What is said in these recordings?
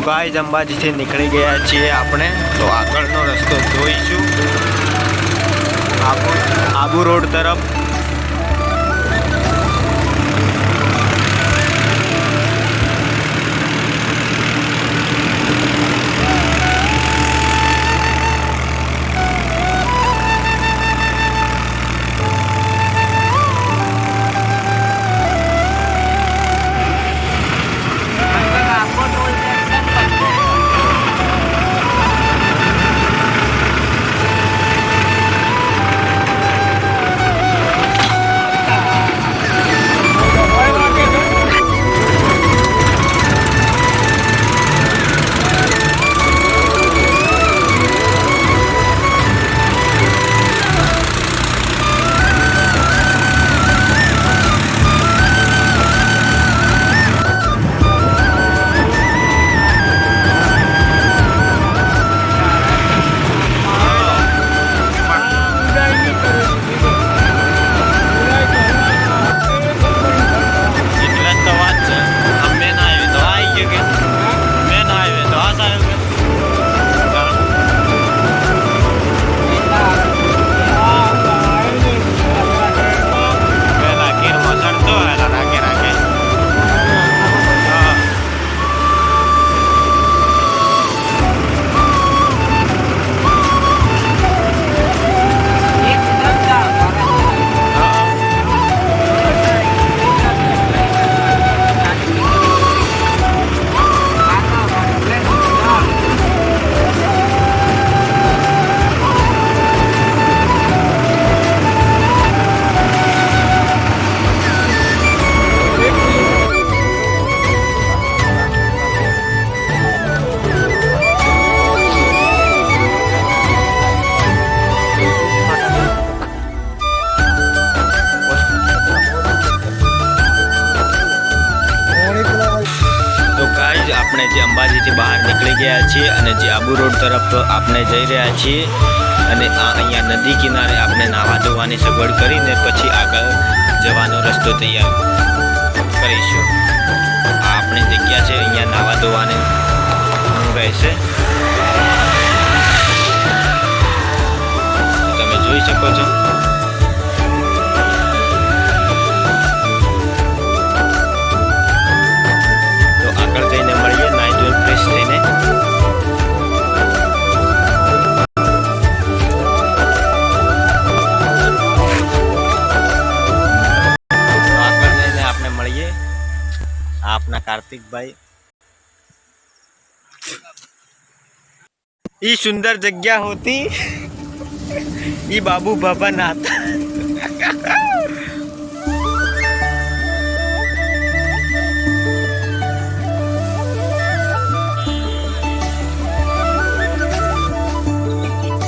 તો ગાય અંબાજીથી નીકળી ગયા છીએ આપણે. તો આગળનો રસ્તો જોઈશું. આબુ આબુ રોડ તરફ જે અંબાજીથી બહાર નીકળી ગયા છીએ અને જે આબુ રોડ તરફ આપણે જઈ રહ્યા છીએ અને આ અહીંયા નદી કિનારે આપણે નાહવા ધોવાની સગવડ કરીને પછી આગળ જવાનો રસ્તો તૈયાર કરીશું. આ આપણી જગ્યા છે, અહીંયા નાહવા ધોવાની રહેશે. તમે જોઈ શકો છો. કાર્તિકભાઈ. ઈ સુંદર જગ્યા હોતી. ઈ બાબુ બાબા નાતા.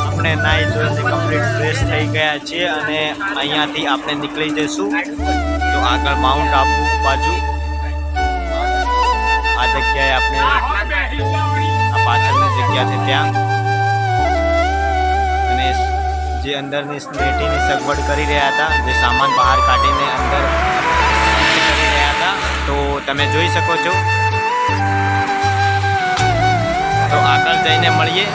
આપણે નાઈ ધોઈને કમ્પ્લીટ ફ્રેશ થઈ ગયા છીએ અને અહીંયાથી આપણે નીકળી જઈશું. તો આગળ માઉન્ટ આબુ બાજુ. જગ્યાએ આપણે આ પાછળની જગ્યા છે ત્યાં. અને જે અંદરની સ્લેટીની સગવડ કરી રહ્યા હતા જે સામાન બહાર કાઢીને અંદર કરી રહ્યા હતા તો તમે જોઈ શકો છો. તો આગળ જઈને મળીએ.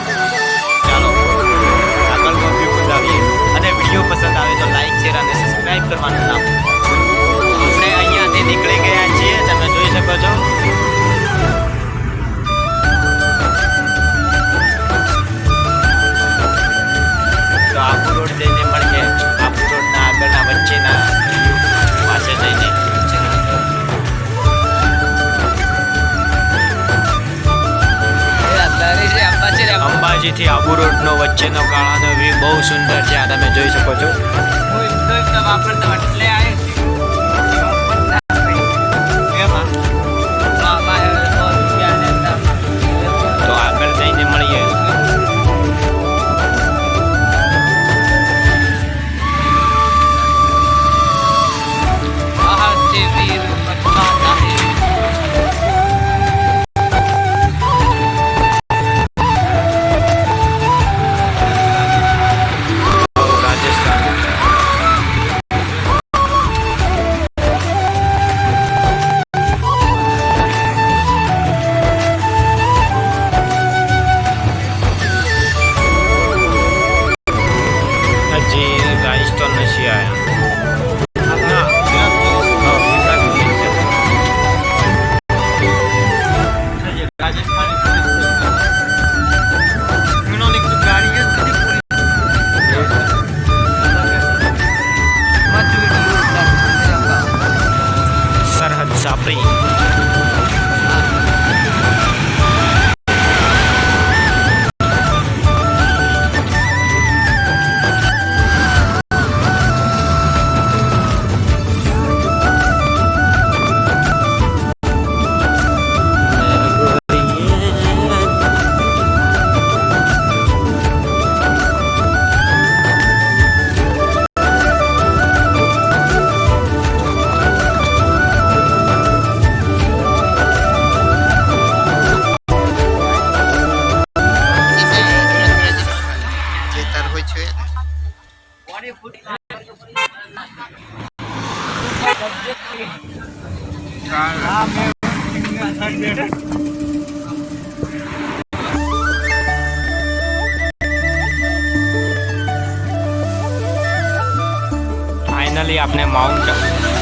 ફાઇનલી આપણે માઉન્ટ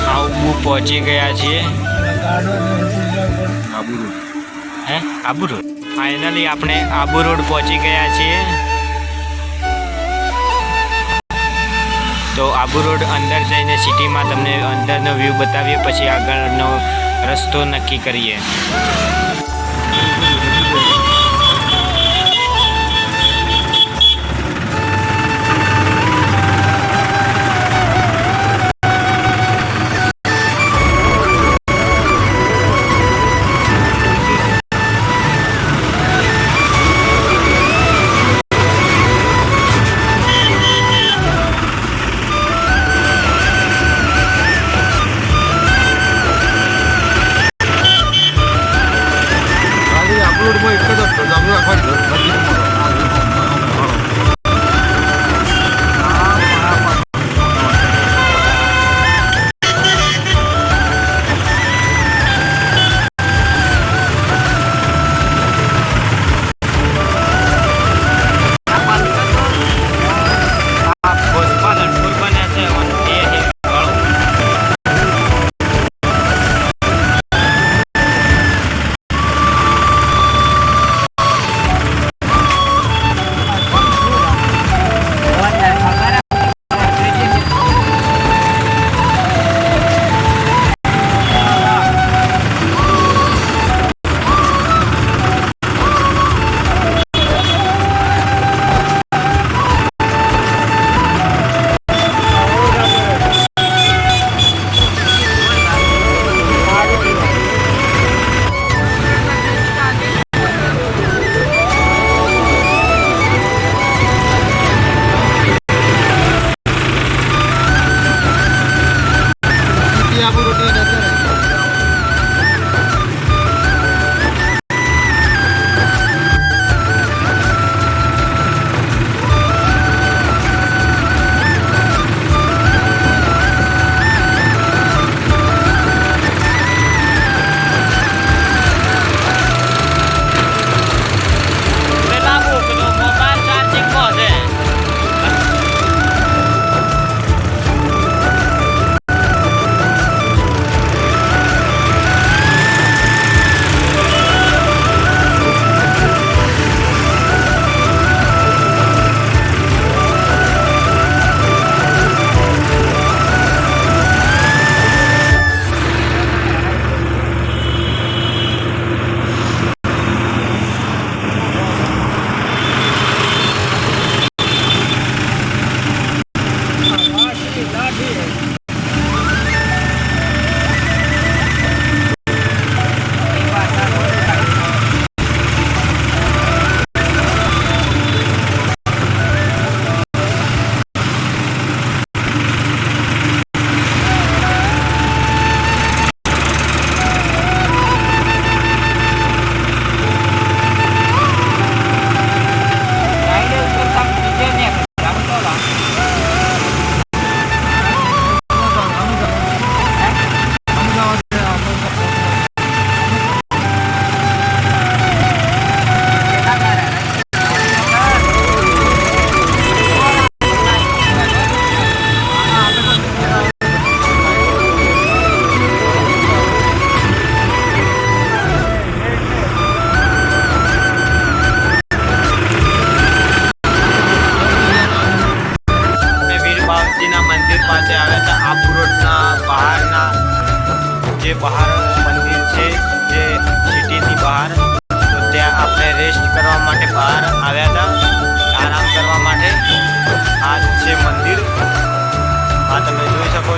આબુ પહોંચી ગયા છીએ. હે? આબુ રોડ ફાઇનલી આપણે આબુ રોડ પહોંચી ગયા છીએ. તો આબુ રોડ અંદર જઈને સિટીમાં તમને અંદરનો વ્યૂ બતાવીએ, પછી આગળનો રસ્તો નક્કી કરીએ.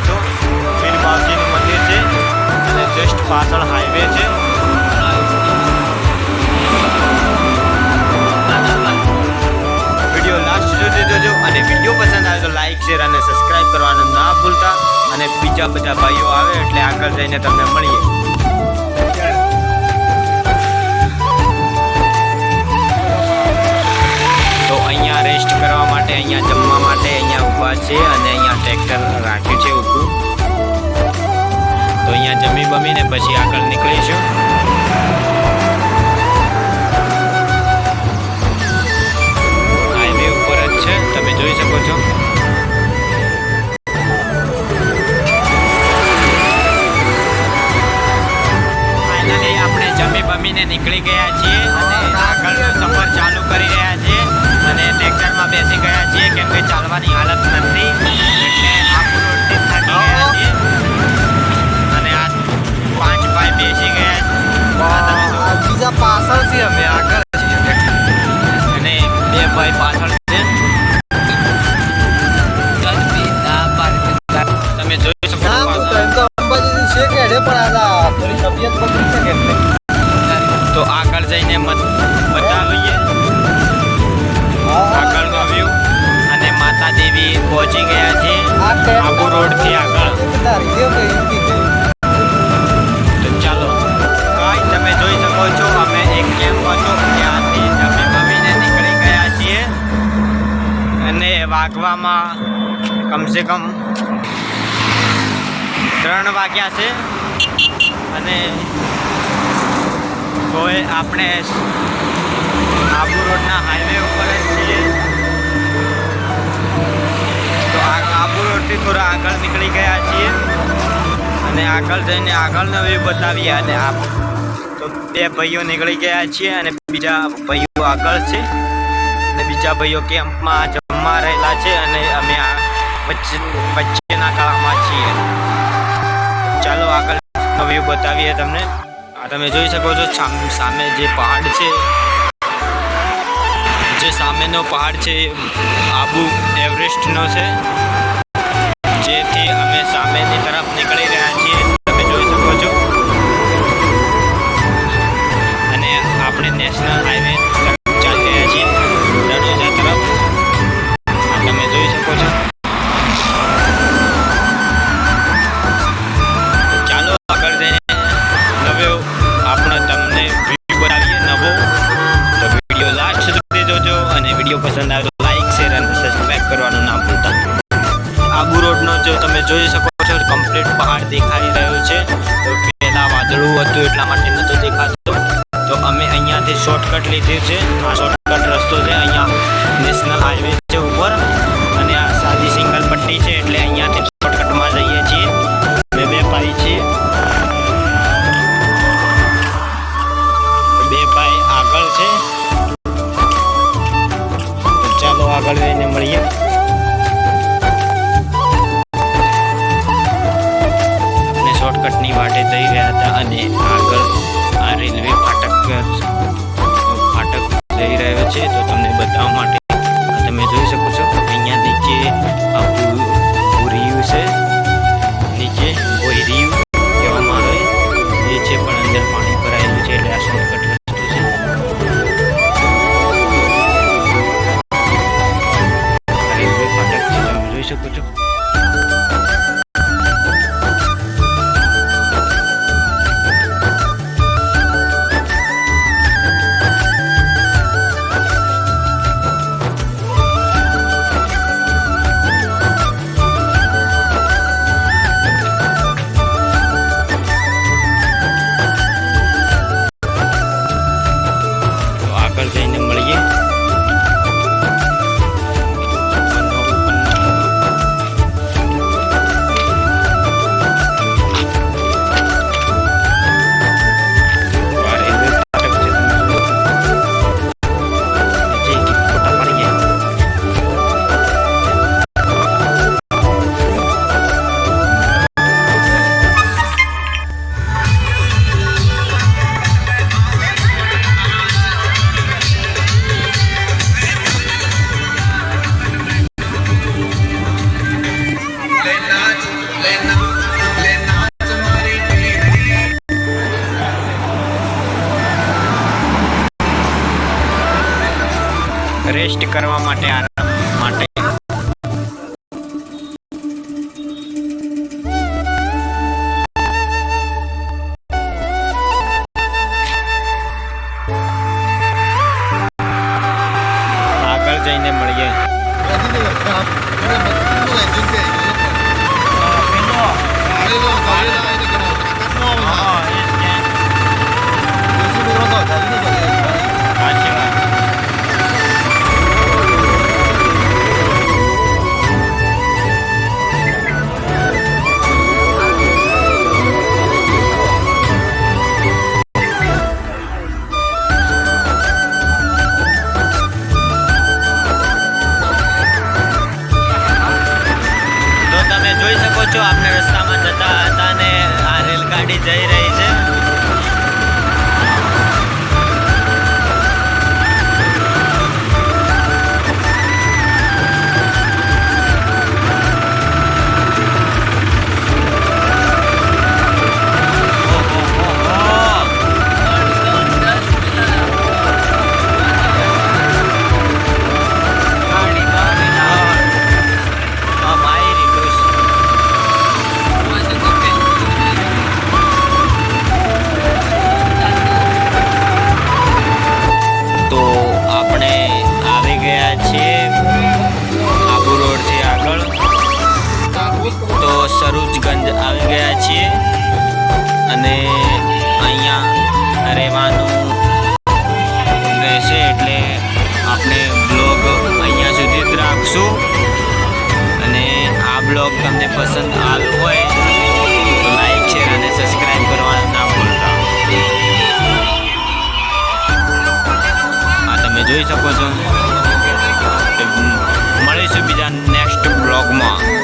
છો. વીર બાપજીનું મંદિર છે અને જસ્ટ પાછળ હાઈવે છે. વીડિયો લાસ્ટ સુધી જોજો અને વીડિયો પસંદ આવે તો લાઈક શેર અને સબસ્ક્રાઈબ કરવાનું ના ભૂલતા. અને બીજા બધા ભાઈઓ આવે એટલે આગળ જઈને તમને મળીએ. તો અહીંયા રેસ્ટ કરવા માટે, અહીંયા જમવા માટે, અહીંયા ઊભા છે અને અહીંયા ટ્રેક્ટર રાખ્યું છે ઊભું તો અહીંયા જમી બમીને પછી આગળ નીકળીશું. હાઈવે ઉપર જ છે, તમે જોઈ શકો છો. આપણે જમી બમીને નીકળી ગયા છીએ અને આગળનો સફર ચાલુ કરી રહ્યા છીએ બેસી ગયા છીએ. કેમ કે ચાલવાની હાલત નથી. વાગવામાં કમસે કમ ત્રણ વાગ્યા છે અને કોઈ આપણે આબુ રોડના હાઈવે ઉપર જ છીએ. તો આબુ રોડથી થોડા આગળ નીકળી ગયા છીએ અને આગળ જઈને આગળનો વ્યૂ બતાવીએ અને આપ તો બે ભાઈઓ નીકળી ગયા છીએ અને બીજા ભાઈઓ આગળ છે અને બીજા ભાઈઓ કેમ્પમાં જમવા રહેલા છે અને અમે આ વચ્ચે વચ્ચેના કાળામાં છીએ. ચાલો આગળનો વ્યૂ બતાવીએ તમને. આ તમે જોઈ શકો છો સામ- જે પહાડ છે, જે સામેનો પહાડ છે, આબુ એવરેસ્ટનો છે, જેથી અમે સામેની તરફ નીકળી રહ્યા લીધી છે. આ શોર્ટકટ રસ્તો છે અહીંયા નેશનલ હાઈવે છે ઉપર. અને આ સાદી સિંગલ પટ્ટી છે એટલે અહીંયાથી શોર્ટકટમાં જઈએ છીએ. બે બે ભાઈ છીએ બે ભાઈ આગળ છે. ચાલો આગળ જઈને મળીએ. આપણે શોર્ટકટની વાટે જઈ રહ્યા હતા અને આગળ આ રેલવે ફાટક જઈ રહ્યો છે તો તમને બતાવવા માટે તમે જોઈ શકો છો. અહીંયા નીચે રેસ્ટ કરવા માટે આ ગંજ આવી ગયા છીએ અને અહીંયા રહેવાનું રહેશે એટલે આપણે બ્લોગ અહીંયા સુધી જ રાખશું. અને આ બ્લોગ તમને પસંદ આવ્યો હોય તો લાઈક, શેર અને સબસ્ક્રાઈબ કરવાનું આ તમે જોઈ શકો છો. મળીશું બીજા નેક્સ્ટ બ્લોગમાં.